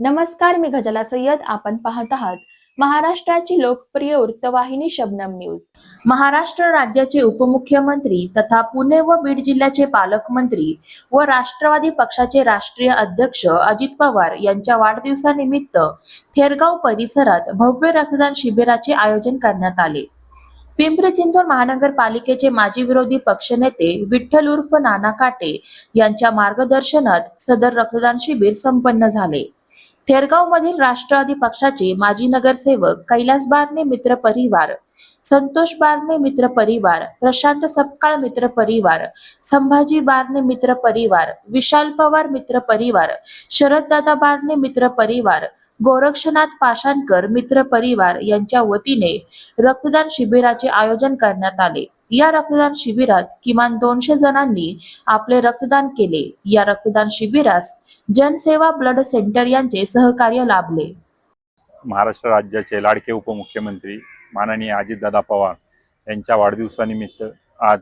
नमस्कार मी गजला सय्यद. आपण पाहत आहात महाराष्ट्राची लोकप्रिय वृत्तवाहिनी शबनम न्यूज. महाराष्ट्र राज्याचे उपमुख्यमंत्री तथा पुणे व बीड जिल्ह्याचे पालकमंत्री व राष्ट्रवादी पक्षाचे राष्ट्रीय अध्यक्ष अजित पवार यांच्या वाढदिवसानिमित्त थेरगाव परिसरात भव्य रक्तदान शिबिराचे आयोजन करण्यात आले. पिंपरी चिंचवड महानगरपालिकेचे माजी विरोधी पक्षनेते विठ्ठल उर्फ नाना काटे यांच्या मार्गदर्शनात सदर रक्तदान शिबिर संपन्न झाले. थेरगाव मधील राष्ट्रवादी पक्षाचे माजी नगरसेवक कैलास बारणे मित्र परिवार संतोष बारणे मित्र परिवार प्रशांत सपकाळ मित्र परिवार संभाजी बारणे मित्र परिवार विशाल पवार मित्र परिवार शरददादा बारणे मित्र परिवार गोरक्षनाथ पाषाणकर मित्र परिवार यांच्या वतीने रक्तदान शिबिराचे आयोजन करण्यात आले. या रक्तदान शिबिरात किमान दोनशे जणांनी आपले रक्तदान केले. या रक्तदान शिबिरास जनसेवा ब्लड सेंटर यांचे सहकार्य लाभले. महाराष्ट्र राज्याचे लाडके उपमुख्यमंत्री माननीय अजितदादा पवार यांच्या वाढदिवसानिमित्त आज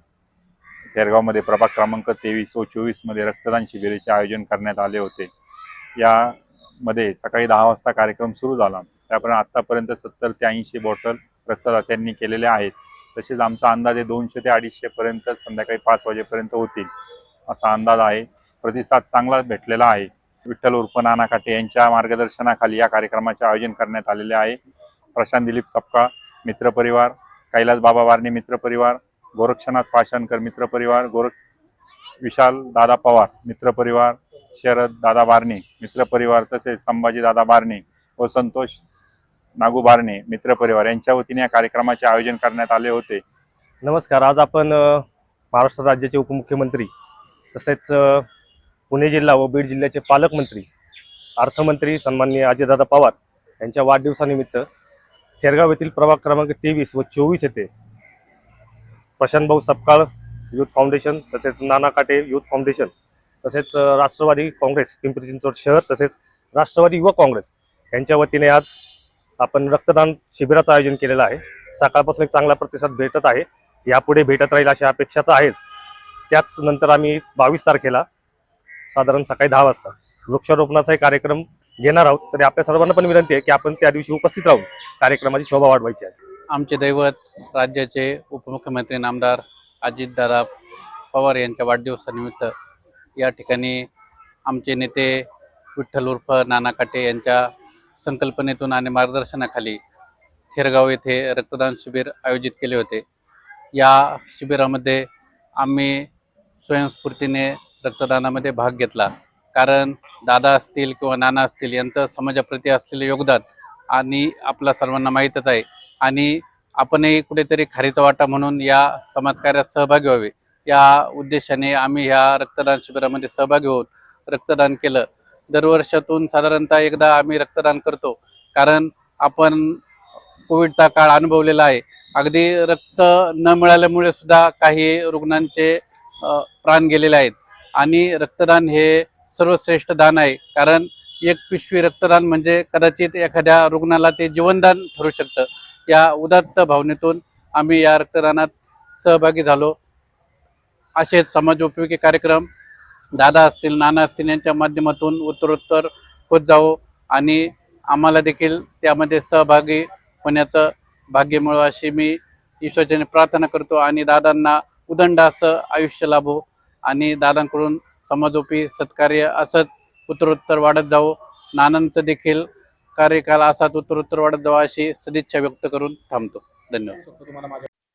तेरगावमध्ये प्रभाग क्रमांक तेवीस व चोवीसमध्ये रक्तदान शिबिराचे आयोजन करण्यात आले होते. या मध्ये सकाळी दहा वाजता कार्यक्रम सुरू झाला. त्यापर्यंत आत्तापर्यंत सत्तर ते ऐंशी बॉटल रक्तदात्यांनी केलेले आहेत. तसेच आमचा अंदाज हे दोनशे ते अडीचशेपर्यंत संध्याकाळी पाच वाजेपर्यंत होतील. असा अंदाज आहे. प्रतिसाद चांगला भेटलेला आहे. विठ्ठल उर्फ नाना काटे यांच्या मार्गदर्शनाखाली या कार्यक्रमाचे आयोजन करण्यात आलेले आहे. प्रशांत दिलीप सपकाळ मित्रपरिवार कैलास बाबा वारणे मित्रपरिवार गोरक्षनाथ पाषाणकर मित्रपरिवार गोरख विशाल दादा पवार मित्रपरिवार शरद दादा बारणे मित्रपरिवार तसेच संभाजी दादा बारणे व संतोष नागू बारणे मित्रपरिवार यांच्या वतीने या कार्यक्रमाचे आयोजन करण्यात आले होते. नमस्कार. आज आपण महाराष्ट्र राज्याचे उपमुख्यमंत्री तसेच पुणे जिल्हा व बीड जिल्ह्याचे पालकमंत्री अर्थमंत्री सन्माननीय अजयदादा पवार यांच्या वाढदिवसानिमित्त थेरगाव येथील प्रभाग क्रमांक तेवीस व चोवीस येथे प्रशांत भाऊ सपकाळ युथ फाउंडेशन तसेच नाना काटे यूथ फाउंडेशन तसेच राष्ट्रवादी काँग्रेस पिंपरी चिंचवड शहर तसेच राष्ट्रवादी युवक काँग्रेस यांच्या वतीने आज आपण रक्तदान शिबिराचं आयोजन केलेलं आहे. सकाळपासून एक चांगला प्रतिसाद भेटत आहे. यापुढे भेटत राहील अशी अपेक्षाच आहेच. त्याच नंतर आम्ही बावीस तारखेला साधारण सकाळी दहा वाजता वृक्षारोपणाचा एक कार्यक्रम घेणार आहोत. तरी आपल्या सर्वांना पण विनंती आहे की आपण त्या दिवशी उपस्थित राहून कार्यक्रमाची शोभा वाढवायची आहे. आमचे दैवत राज्याचे उपमुख्यमंत्री नामदार अजितदादा पवार यांच्या वाढदिवसानिमित्त या ठिकाणी आमचे नेते विठ्ठल उर्फ नाना काटे यांच्या संकल्पनेतून आणि मार्गदर्शनाखाली थेरगाव येथे रक्तदान शिबिर आयोजित केले होते. या शिबिरामध्ये आम्ही स्वयंस्फूर्तीने रक्तदानामध्ये भाग घेतला. कारण दादा असतील किंवा नाना असतील यांचं समाजाप्रती असलेलं योगदान आणि आपला सर्वांना माहीतच आहे. आणि आपणही कुठेतरी खारीचा वाटा म्हणून या समाजकार्यात सहभागी व्हावे. या उद्देशाने आम्ही ह्या रक्तदान शिबिरामध्ये सहभागी होऊन रक्तदान केलं. दरवर्षातून साधारणतः एकदा आम्ही रक्तदान करतो. कारण आपण कोविडचा काळ अनुभवलेला आहे. अगदी रक्त न मिळाल्यामुळे सुद्धा काही रुग्णांचे प्राण गेलेले आहेत. आणि रक्तदान हे सर्वश्रेष्ठ दान आहे. कारण एक पिशवी रक्तदान म्हणजे कदाचित एखाद्या रुग्णाला ते जीवनदान ठरू शकतं. या उदात्त भावनेतून आम्ही या रक्तदानात सहभागी झालो. असेच समाजोपयोगी कार्यक्रम दादा असतील नाना असतील यांच्या माध्यमातून उत्तरोत्तर होत जावो आणि आम्हाला देखील त्यामध्ये सहभागी होण्याचं भाग्य मिळो अशी मी ईश्वरच्याने प्रार्थना करतो आणि दादांना उदंड असं आयुष्य लाभो आणि दादांकडून समाजोपी सत्कार्य असंच उत्तरोत्तर वाढत जावो. नानांचं देखील कार्यकाल असाच उत्तरोत्तर वाढत जाऊ अशी सदिच्छा व्यक्त करून थांबतो. धन्यवाद.